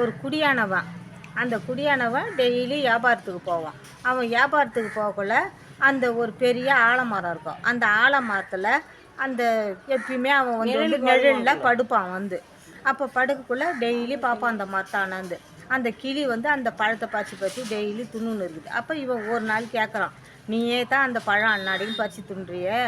ஒரு குடியானவன் அந்த குடியானவன் டெய்லி வியாபாரத்துக்கு போவான் அவன் வியாபாரத்துக்கு போகக்குள்ள அந்த ஒரு பெரிய ஆலமரம் இருக்கும். அந்த ஆலமரத்தில் அந்த எப்பயுமே அவன் வந்து நிழலில் படுப்பான் வந்து. அப்போ படுக்கக்குள்ள டெய்லி பார்ப்பான் அந்த மரத்தானாந்து அந்த கிளி வந்து அந்த பழத்தை பறிச்சு பறிச்சு டெய்லி துண்ணுன்னு இருக்குது. அப்போ இவன் ஒரு நாள் கேட்குறான் நீயே தான் அந்த பழம் அன்னாடியும் பறிச்சு துண்றியே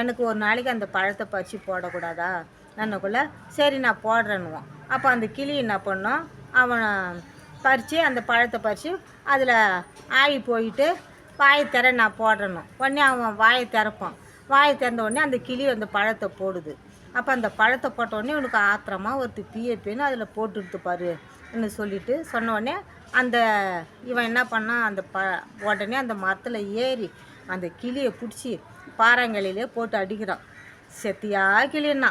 எனக்கு ஒரு நாளைக்கு அந்த பழத்தை பறிச்சு போடக்கூடாதா? நன்னக்குள்ள சரி நான் போடுறேன்னுவான். அப்போ அந்த கிளி என்ன பண்ணோம்? அவன் பறித்து அந்த பழத்தை பறித்து அதில் ஆகி போயிட்டு வாயை திற நான் போடணும். உடனே அவன் வாயை திறப்பான். வாயை திறந்த உடனே அந்த கிளி அந்த பழத்தை போடுது. அப்போ அந்த பழத்தை போட்ட உடனே உனக்கு ஆத்திரமாக ஒருத்தர் பிஏபின்னு அதில் போட்டுடுத்து என்று சொல்லிட்டு சொன்ன உடனே அந்த இவன் என்ன பண்ணான் அந்த ப உடனே அந்த மரத்தில் ஏறி அந்த கிளியை பிடிச்சி பாறாங்கலையிலே போட்டு அடிக்கிறான். செத்தியா கிளின்னா.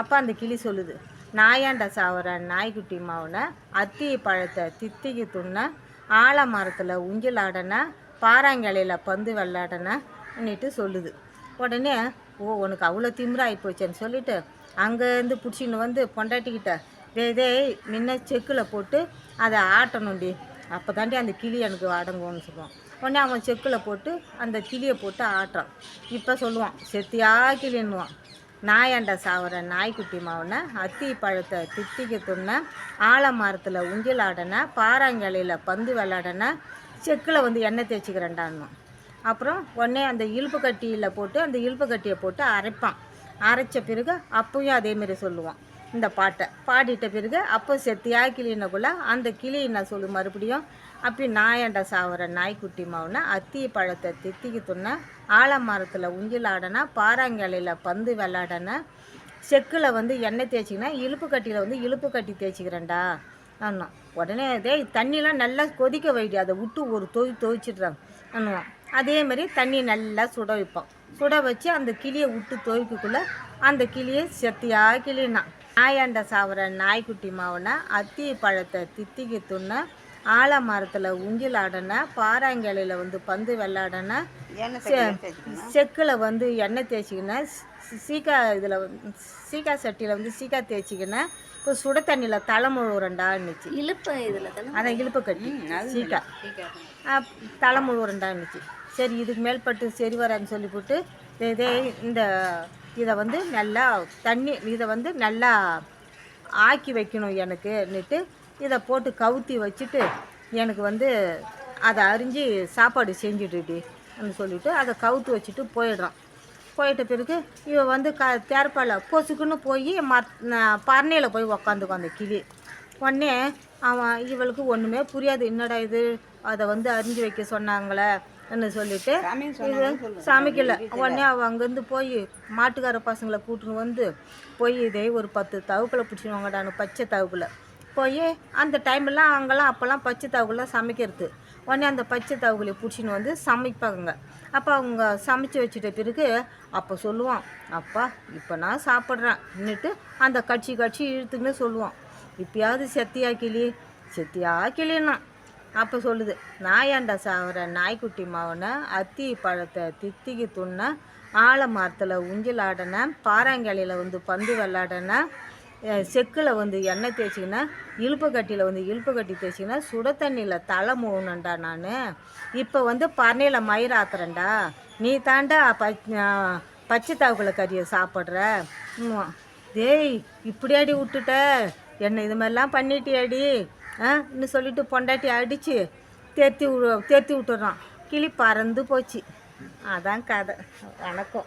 அப்போ அந்த கிளி சொல்லுது நாயாண்ட சாவர நாய்க்குட்டி மாவுன அத்தி பழத்தை தித்திக்கு துண்ண ஆலமரத்தில் ஊஞ்சல் பாறாங்கலையில் பந்து விளாடனன்னுட்டு சொல்லுது. உடனே ஓ உனக்கு அவ்வளோ திமிராகி போச்சேன்னு சொல்லிட்டு அங்கேருந்து பிடிச்சின்னு வந்து பொண்டாட்டிக்கிட்ட இதே முன்ன செக்கில் போட்டு அதை ஆட்டணும்டி. அப்போ தாண்டி அந்த கிளி எனக்கு அடங்கும்னு சொல்லுவான். உடனே அவன் செக்கில் போட்டு அந்த கிளியை போட்டு ஆட்டுறான். இப்போ சொல்லுவான் செத்தியா கிளின்னுவான். நாயாண்ட சாவர நாய்க்குட்டி மாவுன அத்தி பழத்தை தித்திக்க துண்ண ஆலமரத்தில் ஊஞ்சல் ஆடன பாறாங்கலையில் பந்து விளாடன செக்கில் வந்து எண்ணெய் தேய்ச்சிக்கிறேன்டான்னு அப்புறம் உடனே அந்த இழுப்பு கட்டியில் போட்டு அந்த இழுப்பு கட்டியை போட்டு அரைப்பான். அரைச்ச பிறகு அப்பவும் அதேமாரி சொல்லுவான் இந்த பாட்டை. பாடிட்ட பிறகு அப்போ செத்தியாக கிளியினக்குள்ளே அந்த கிளி என்ன சொல்லு மறுபடியும்? அப்படி நாயாண்டா சாவர நாய்க்குட்டி மாவுனா அத்தி பழத்தை தித்திக்கு துண்ண ஆலமரத்தில் ஊஞ்சல் ஆடனா பாறாங்கலையில் பந்து விளாடனா செக்கில் வந்து எண்ணெய் தேய்ச்சிங்கன்னா இழுப்பு கட்டியில் வந்து இழுப்பு கட்டி தேய்ச்சிக்கிறேன்டா ஆனா உடனே அதே தண்ணிலாம் நல்லா கொதிக்க வைடி அதை விட்டு ஒரு தொய் துவைச்சிட்றாங்க பண்ணுவான் அதே மாதிரி தண்ணி நல்லா சுட வைப்போம். சுட வச்சு அந்த கிளியை விட்டு துவைக்கக்குள்ள அந்த கிளியை செத்தியாக கிளினா. நாயாண்ட சாவர நாய்க்குட்டி மாவுனா அத்தி பழத்தை தித்திக்கு துண்ண ஆலமரத்தில் ஊஞ்சல் ஆடன பாறாங்கலையில் வந்து பந்து விளாடன செக்கில் வந்து எண்ணெய் தேய்ச்சிக்கினேன் சீக்கா இதில் சீக்கா சட்டியில் வந்து சீக்கா தேய்ச்சிக்கினேன் இப்போ சுட தண்ணியில் தலை முழுவுறண்டான்னுச்சு இழுப்பு இதில் தானே? அதான் இழுப்பு கட்டி சீக்கா. ஆ, தலை முழுவுறண்டான்னுச்சு சரி இதுக்கு மேல்பட்டு சரி வரான்னு சொல்லிவிட்டு இதே இந்த இதை வந்து நல்லா தண்ணி இதை வந்து நல்லா ஆக்கி வைக்கணும் எனக்குன்னுட்டு இதை போட்டு கவுத்தி வச்சுட்டு எனக்கு வந்து அதை அரிஞ்சு சாப்பாடு செஞ்சுடுடி சொல்லிட்டு அதை கவுத்து வச்சுட்டு போயிடுறான். போயிட்ட பிறகு இவன் வந்து க தேர்ப்பால பொசுக்குன்னு போய் மர பரணையில் போய் உக்காந்துக்கும் அந்த கிளி. உடனே அவன் இவளுக்கு ஒன்றுமே புரியாது. என்னடா இது? அதை வந்து அரிஞ்சு வைக்க சொன்னாங்களே ன்னு சொல்லிட்டு இது சமைக்கல. உடனே அவள் அங்கேருந்து போய் மாட்டுக்கார பசங்களை கூட்டின்னு வந்து போய் இதே ஒரு பத்து தவுப்பில் பிடிச்சிடுவாங்கடான்னு பச்சை தவுப்பில் போய் அந்த டைம்லாம் அங்கெல்லாம் அப்போல்லாம் பச்சை தவகுலாம் சமைக்கிறது. உடனே அந்த பச்சை தவுகளை பிடிச்சின்னு வந்து சமைப்பாங்க. அப்போ அவங்க சமைச்சு வச்சுட்ட பிறகு அப்போ சொல்லுவான் அப்பா இப்போ நான் சாப்பிட்றேன்னுட்டு அந்த கட்சி கட்சி இழுத்துக்குன்னு சொல்லுவான். இப்பயாவது செத்தியா கிளி? செத்தியா கிளின்னா. அப்போ சொல்லுது நாயாண்டா சாகிற நாய்க்குட்டி மாவனை அத்தி பழத்தை தித்திக்கு துண்ண ஆலமரத்தில் உஞ்சில் ஆடின பாறாங்கலையில் வந்து பந்து விளாடின செக்கில் வந்து எண்ணெய் தேய்ச்சிங்கன்னா இழுப்பு கட்டியில் வந்து இழுப்பு கட்டி தேய்ச்சிங்கன்னா சுட தண்ணியில் தலை மூணுண்டா நான். இப்போ வந்து பரணையில் மயிர் ஆத்துறேன்டா நீ தாண்டா ப பச்சை தாவுக்குள்ள கறியை சாப்பிட்ற. ம். டேய் இப்படியாடி விட்டுட்ட. என்னை இது மாதிரிலாம் பண்ணிட்டியாடி? ஆ இன்னும் சொல்லிட்டு பொண்டாட்டி அடித்து தேர்த்தி விடு தேத்தி விட்டுறான். கிளி பறந்து போச்சு. அதான் கதை. வணக்கம்.